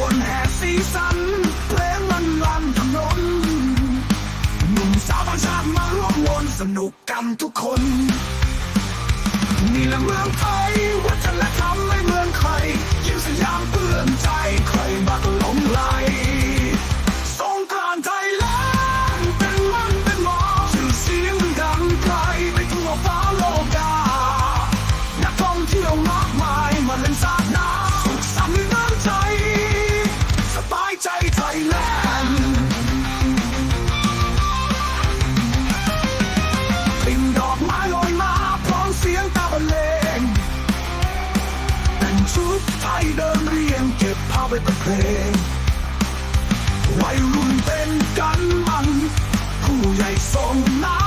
วนแห่สีสันเพลงลันลันถนนหนุ่มสาวบางชาติมาร่วมวนสนุกกันทุกคน นี่แหละเมืองไทยวัฒนธรรม เก็บภาพไว้เป็นเพลงวัยรุ่นเป็นกันมัน ผู้ใหญ่ส่งน้ำ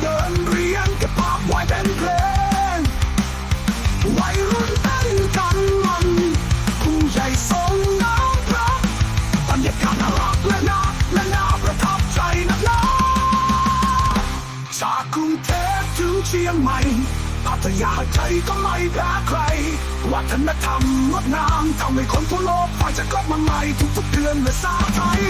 เดินเรียงก็บภาพไว้เป็นเพลงวัยรุ่นเต้นกันมันผู้ใหญ่สงน้ำพระบรรยากาศน่ารักและน่าและน่าประทับใจนักหนาจากกรุงเทพถึงเชียงใหม่พัทยาใจก็ไม่แพ้ใคร วัฒนธรรมงดงามทำให้คนทั่วโลกไฟจะกลับมาใหม่ทุกๆเดือนเมื่อสาไทย